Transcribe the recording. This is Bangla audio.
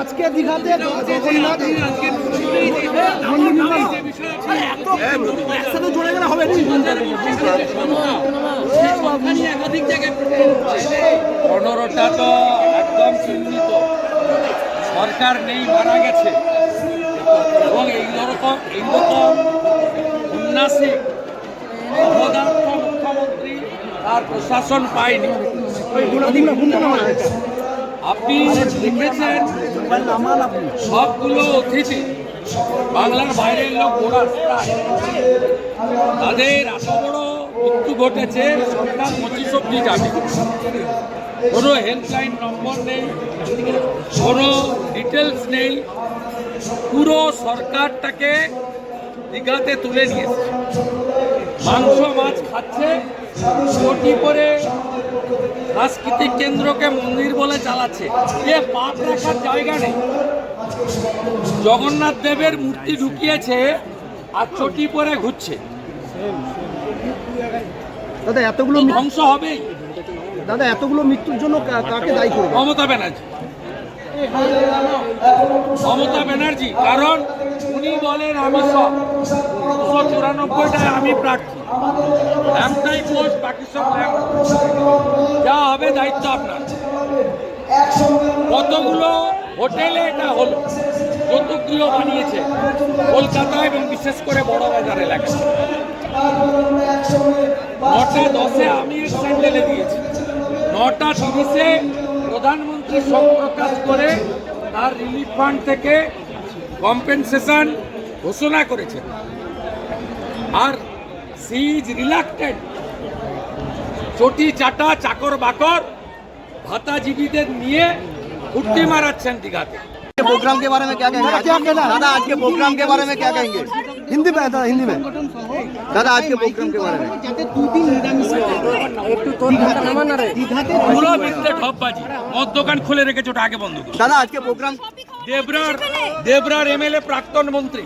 আজকে দীঘাতে জগন্নাথ একসাথে গেলে হবে পনেরোটা তো একদম চিহ্নিত। সরকার নেই মারা গেছে। এবং এই রকম এই রকম উন্নাসিক অবদার্থ মুখ্যমন্ত্রী আর প্রশাসন পায়নি। আপনি দেখেছেন সবগুলো অতিথি বাংলার বাইরের লোক ওরা তাদের এত বড় মৃত্যু ঘটেছে সরকার পঁচিশ অব্দি যাবে কোনো হেল্পলাইন নম্বর নেই, কোনো ডিটেলস নেই। পুরো সরকারটাকে দীঘাতে তুলে নিয়েছে। মাংস, মাছ খাচ্ছে করে সাংস্কৃতিক কেন্দ্রকে মন্দির বলে চালাচ্ছে। এ পাপ রাখার জায়গা নেই। জগন্নাথ দেবের মূর্তি ঢুকিয়েছে আর চটি পরে ঘুরছে। দাদা এতগুলো ধ্বংস হবেই। দাদা এতগুলো মৃত্যুর জন্য কাকে দায়ী করবে? মমতা ব্যানার্জি। মমতা ব্যানার্জি কারণ উনি বলেন আমি সব দুশো চুরানব্বইটায় আমি প্রার্থী। একটাই পোস্ট বাকি সব যা হবে দায়িত্ব আপনার। কতগুলো হোটেলে এটা হলো যতগুলো বানিয়েছে কলকাতা এবং বিশেষ করে বড় বাজার এলাকায় নটা দশে আমি স্যান্ডেলে দিয়েছি। নটা তিরিশে প্রধানমন্ত্রী শোক প্রকাশ করে, তার রিলিফ ফান্ড থেকে কম্পেনসেশন ঘোষণা করেছেন। আর সি ইজ রিলাক্টেড চটি চাটা চাকর বাকর ভাতাজীবীদের নিয়ে ফুর্তি মারাচ্ছেন দীঘাতে के प्रोग्राम के बारे में क्या कहेंगे क्या कहना है? दादा आज के प्रोग्राम के बारे में क्या कहेंगे হিন্দি में दादा हिंदी में दादा आज के प्रोग्राम के बारे में পুরো মিথ্যে ঠপবাজি মদ দোকান খুলে রেখেছে ওটা আগে বন্ধ করো दादा आज के प्रोग्राम দেবরার দেবরার এমএলএ প্রাক্তন মন্ত্রী